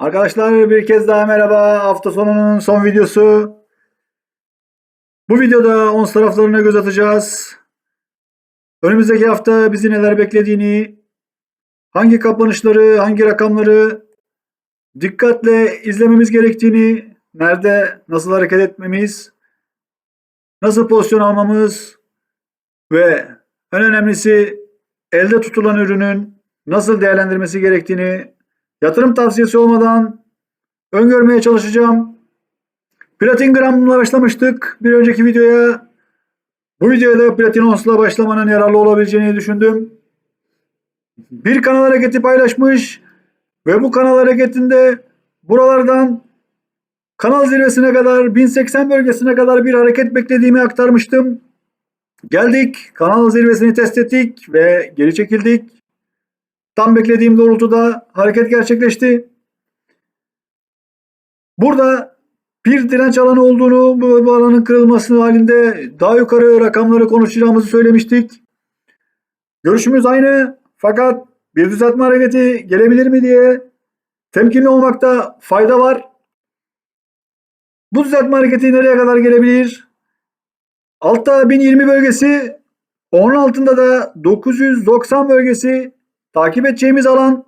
Arkadaşlar bir kez daha merhaba. Hafta sonunun son videosu. Bu videoda ons taraflarına göz atacağız. Önümüzdeki hafta bizi neler beklediğini, hangi kapanışları, hangi rakamları dikkatle izlememiz gerektiğini, nerede nasıl hareket etmemiz, nasıl pozisyon almamız ve en önemlisi elde tutulan ürünün nasıl değerlendirmesi gerektiğini yatırım tavsiyesi olmadan öngörmeye çalışacağım. Platin gramla başlamıştık bir önceki videoya. Bu videoya da platin onsla başlamanın yararlı olabileceğini düşündüm. Bir kanal hareketi paylaşmış ve bu kanal hareketinde buralardan kanal zirvesine kadar 1080 bölgesine kadar bir hareket beklediğimi aktarmıştım. Geldik kanal zirvesini test ettik ve geri çekildik. Tam beklediğim doğrultuda hareket gerçekleşti. Burada bir direnç alanı olduğunu, bu, bu alanın kırılması halinde daha yukarı rakamları konuşacağımızı söylemiştik. Görüşümüz aynı fakat bir düzeltme hareketi gelebilir mi diye temkinli olmakta fayda var. Bu düzeltme hareketi nereye kadar gelebilir? Altta 1020 bölgesi, onun altında da 990 bölgesi takip edeceğimiz alan.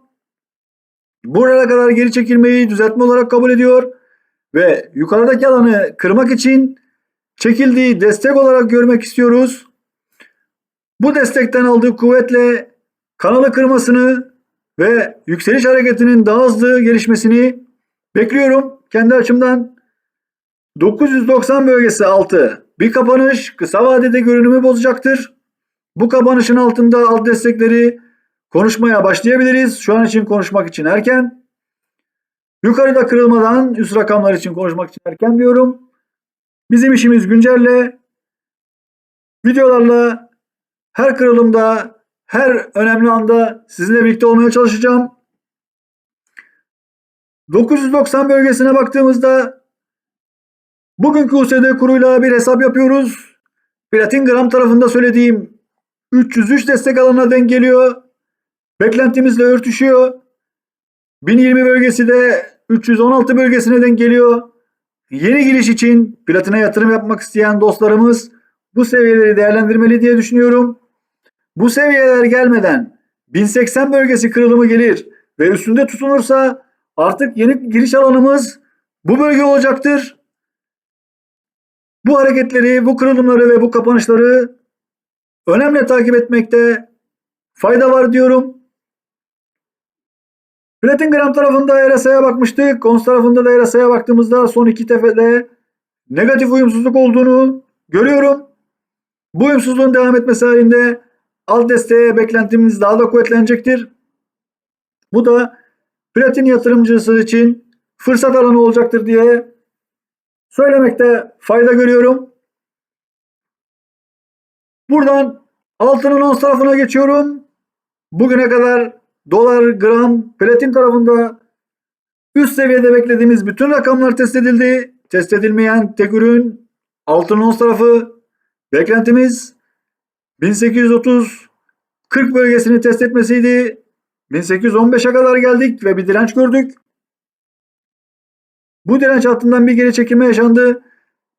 Buraya kadar geri çekilmeyi düzeltme olarak kabul ediyor ve yukarıdaki alanı kırmak için çekildiği destek olarak görmek istiyoruz. Bu destekten aldığı kuvvetle kanalı kırmasını ve yükseliş hareketinin daha hızlı gelişmesini bekliyorum kendi açımdan. 990 bölgesi altı bir kapanış kısa vadede görünümü bozacaktır. Bu kapanışın altında alt destekleri konuşmaya başlayabiliriz. Şu an için konuşmak için erken. Yukarıda kırılmadan üst rakamlar için konuşmak için erken diyorum. Bizim işimiz güncelle videolarla her kırılımda her önemli anda sizinle birlikte olmaya çalışacağım. 990 bölgesine baktığımızda bugünkü USD kuruyla bir hesap yapıyoruz. Platin gram tarafında söylediğim 303 destek alanına denk geliyor. Beklentimizle örtüşüyor. 1020 bölgesi de 316 bölgesine denk geliyor. Yeni giriş için platine yatırım yapmak isteyen dostlarımız bu seviyeleri değerlendirmeli diye düşünüyorum. Bu seviyeler gelmeden 1080 bölgesi kırılımı gelir ve üstünde tutunursa artık yeni giriş alanımız bu bölge olacaktır. Bu hareketleri, bu kırılımları ve bu kapanışları önemli takip etmekte fayda var diyorum. Platin gram tarafında RSI'ye bakmıştık. Ons tarafında da RSI'ye baktığımızda son iki tefede negatif uyumsuzluk olduğunu görüyorum. Bu uyumsuzluğun devam etmesi halinde alt desteğe beklentimiz daha da kuvvetlenecektir. Bu da platin yatırımcısı için fırsat alanı olacaktır diye söylemekte fayda görüyorum. Buradan altının ons tarafına geçiyorum. Bugüne kadar dolar, gram, platin tarafında üst seviyede beklediğimiz bütün rakamlar test edildi. Test edilmeyen tek ürün altın ons tarafı. Beklentimiz 1830 40 bölgesini test etmesiydi. 1815'e kadar geldik ve bir direnç gördük. Bu direnç altından bir geri çekilme yaşandı.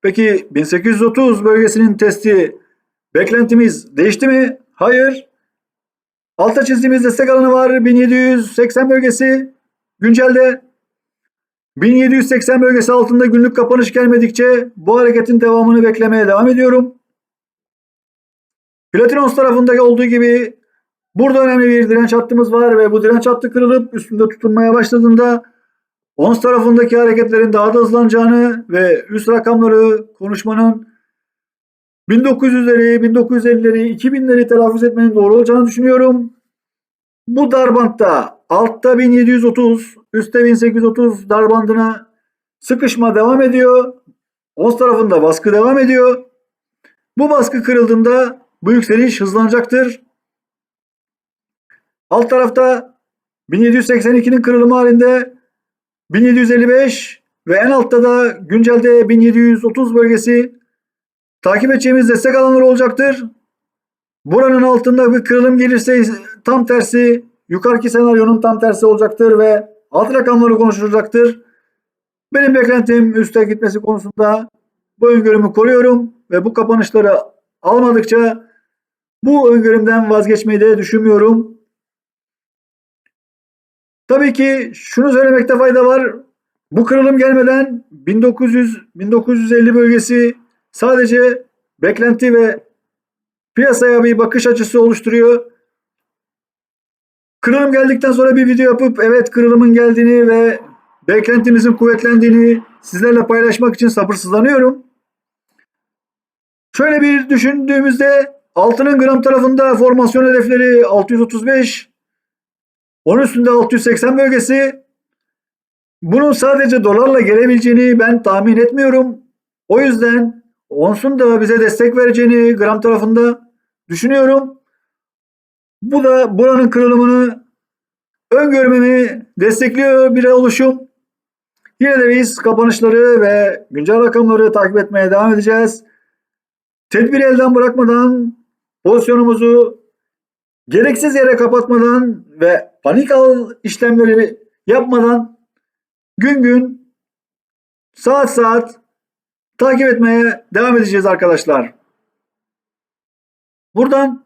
Peki 1830 bölgesinin testi beklentimiz değişti mi? Hayır. Altta çizdiğimiz destek alanı var. 1780 bölgesi güncelde 1780 bölgesi altında günlük kapanış gelmedikçe bu hareketin devamını beklemeye devam ediyorum. Platinos tarafında olduğu gibi burada önemli bir direnç hattımız var ve bu direnç hattı kırılıp üstünde tutunmaya başladığında ons tarafındaki hareketlerin daha da hızlanacağını ve üst rakamları konuşmanın 1900'leri, 1950'leri, 2000'leri telaffuz etmenin doğru olacağını düşünüyorum. Bu darbantta altta 1730, üstte 1830 darbandına sıkışma devam ediyor. Ons tarafında baskı devam ediyor. Bu baskı kırıldığında bu yükseliş hızlanacaktır. Alt tarafta 1782'nin kırılımı halinde 1755 ve en altta da güncelde 1730 bölgesi takip edeceğimiz destek alanları olacaktır. Buranın altında bir kırılım gelirse tam tersi yukarıki senaryonun tam tersi olacaktır ve alt rakamları konuşulacaktır. Benim beklentim üste gitmesi konusunda bu öngörümü koruyorum ve bu kapanışları almadıkça bu öngörümden vazgeçmeyi de düşünmüyorum. Tabii ki şunu söylemekte fayda var. Bu kırılım gelmeden 1900 1950 bölgesi sadece beklenti ve piyasaya bir bakış açısı oluşturuyor. Kırılım geldikten sonra bir video yapıp evet kırılımın geldiğini ve beklentimizin kuvvetlendiğini sizlerle paylaşmak için sabırsızlanıyorum. Şöyle bir düşündüğümüzde altının gram tarafında formasyon hedefleri 635, onun üstünde 680 bölgesi. Bunun sadece dolarla gelebileceğini ben tahmin etmiyorum. O yüzden onsun da bize destek vereceğini gram tarafında düşünüyorum. Bu da buranın kırılımını öngörmemi destekliyor bir oluşum. Yine de biz kapanışları ve güncel rakamları takip etmeye devam edeceğiz. Tedbiri elden bırakmadan pozisyonumuzu gereksiz yere kapatmadan ve panik al işlemleri yapmadan gün gün saat saat takip etmeye devam edeceğiz arkadaşlar. Buradan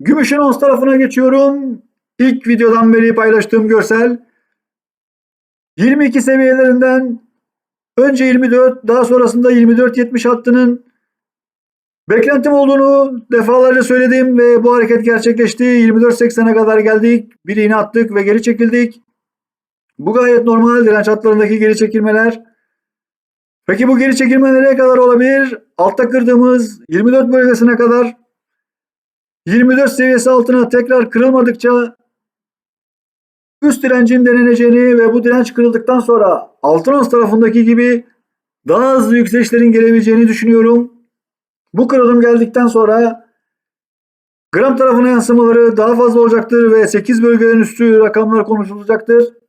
gümüşün ons tarafına geçiyorum. İlk videodan beri paylaştığım görsel 22 seviyelerinden önce 24 daha sonrasında 24.70 hattının beklentim olduğunu defalarca söyledim ve bu hareket gerçekleşti. 24.80'e kadar geldik. Bir iğne attık ve geri çekildik. Bu gayet normal direnç hatlarındaki geri çekilmeler. Peki bu geri çekilme nereye kadar olabilir? Altta kırdığımız 24 bölgesine kadar 24 seviyesi altına tekrar kırılmadıkça üst direncin deneneceğini ve bu direnç kırıldıktan sonra altın ons tarafındaki gibi daha hızlı yükselişlerin gelebileceğini düşünüyorum. Bu kırılım geldikten sonra gram tarafına yansımaları daha fazla olacaktır ve 8 bölgelerin üstü rakamlar konuşulacaktır.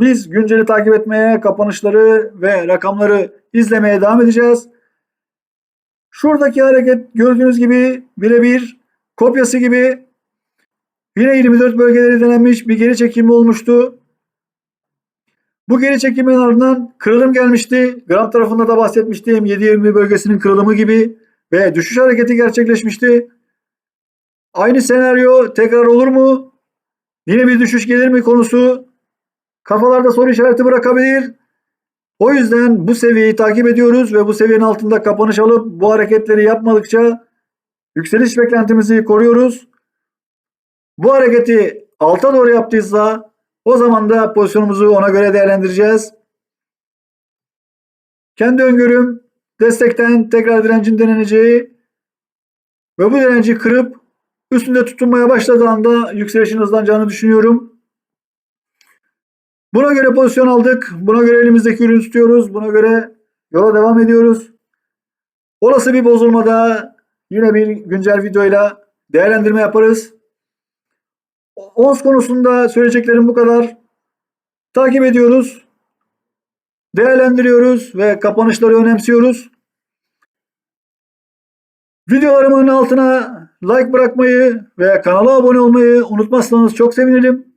Biz günceli takip etmeye, kapanışları ve rakamları izlemeye devam edeceğiz. Şuradaki hareket gördüğünüz gibi birebir kopyası gibi yine 24 bölgeleri denenmiş bir geri çekilme olmuştu. Bu geri çekilmenin ardından kırılım gelmişti. Gram tarafında da bahsetmiştim 7.20 bölgesinin kırılımı gibi ve düşüş hareketi gerçekleşmişti. Aynı senaryo tekrar olur mu? Yine bir düşüş gelir mi konusu kafalarda soru işareti bırakabilir. O yüzden bu seviyeyi takip ediyoruz ve bu seviyenin altında kapanış alıp bu hareketleri yapmadıkça yükseliş beklentimizi koruyoruz. Bu hareketi alta doğru yaptıysa o zaman da pozisyonumuzu ona göre değerlendireceğiz. Kendi öngörüm destekten tekrar direncin deneneceği ve bu direnci kırıp üstünde tutunmaya başladığı anda yükselişin hızlanacağını düşünüyorum. Buna göre pozisyon aldık. Buna göre elimizdeki ürünü tutuyoruz. Buna göre yola devam ediyoruz. Olası bir bozulmada yine bir güncel videoyla değerlendirme yaparız. ONS konusunda söyleyeceklerim bu kadar. Takip ediyoruz. Değerlendiriyoruz ve kapanışları önemsiyoruz. Videolarımın altına like bırakmayı ve kanala abone olmayı unutmazsanız çok sevinirim.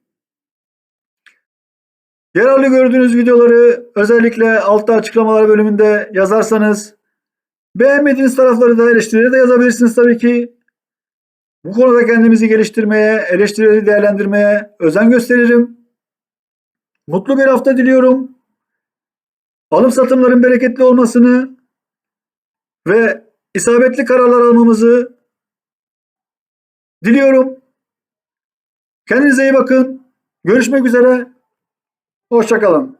Yararlı gördüğünüz videoları özellikle altta açıklamalar bölümünde yazarsanız beğenmediğiniz tarafları da eleştirileri de yazabilirsiniz tabii ki. Bu konuda kendimizi geliştirmeye, eleştirileri değerlendirmeye özen gösteririm. Mutlu bir hafta diliyorum. Alım satımların bereketli olmasını ve isabetli kararlar almamızı diliyorum. Kendinize iyi bakın. Görüşmek üzere. Hoşçakalın.